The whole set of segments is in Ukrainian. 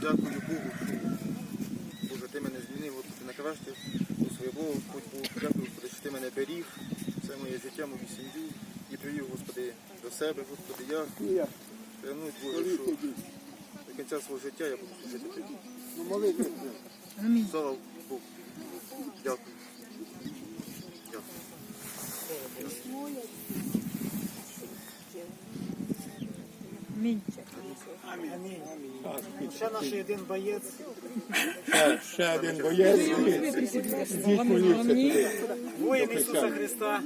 Дякую Богу, Боже, ти мене змінив от ти на краще у своє Богу, Господь Бог. Дякую, що ти мене беріг, це моє життя, мою сім'ю і привів, Господи, до себе, Господи, я клянусь, Боже, що до кінця свого життя я буду служити тобі. Слава Богу. Дякую. Дякую. Ще наш один боєць. Ще один боєць. Воїн Ісуса Христа.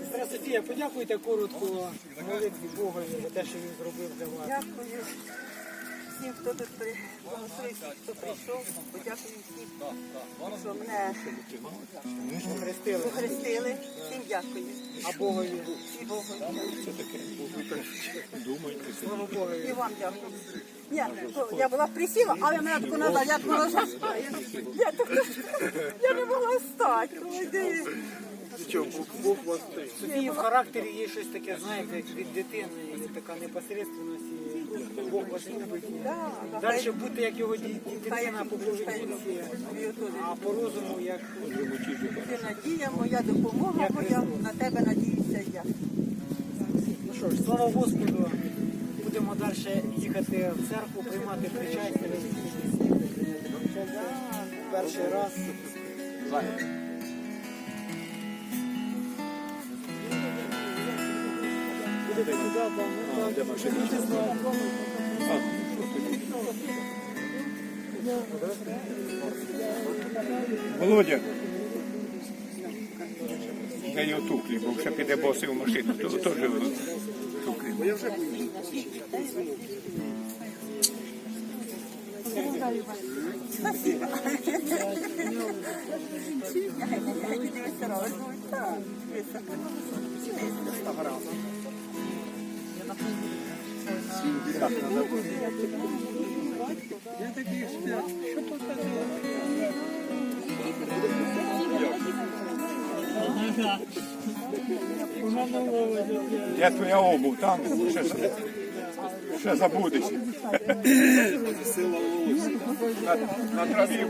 Сестра Софія, подякуйте коротко молитві Бога за те, що він зробив для вас. Дякую всім, хто тут при- хто прийшов. Подякую всім, що мене Хрестили. похрестили. Всім дякую. А Богові. І Богу. Слава Богові. І вам дякую. Ні, я була присіла, але мене таку назад, я таку назад. Я не могла встати. Софії в характері є щось таке, знаєте, як від дитини, є така непосередственність. і Бог вас любить. Да, да, Далі бути як його дитина по поведінці, а по розуму як Ти надія, моя допомога, моя, на тебе надіюся я. Ну що ж, слава Господу. Будемо далі їхати в церкву, приймати причастя. Перший раз. Володя. Я його туклі, бо ще піде босий в машину. То теж туклі. Спасибо. Дивися, розумію. Так, високо. Я твоя обув, там ще, ще забудешся. На, на траві,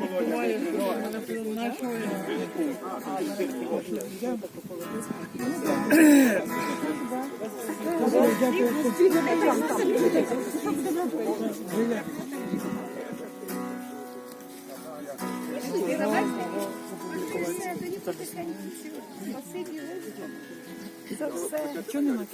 Володя. Чого?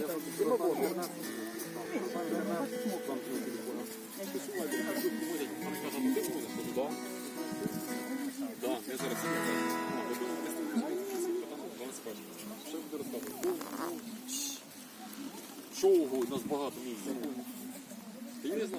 У нас багато місця. Я не знаю.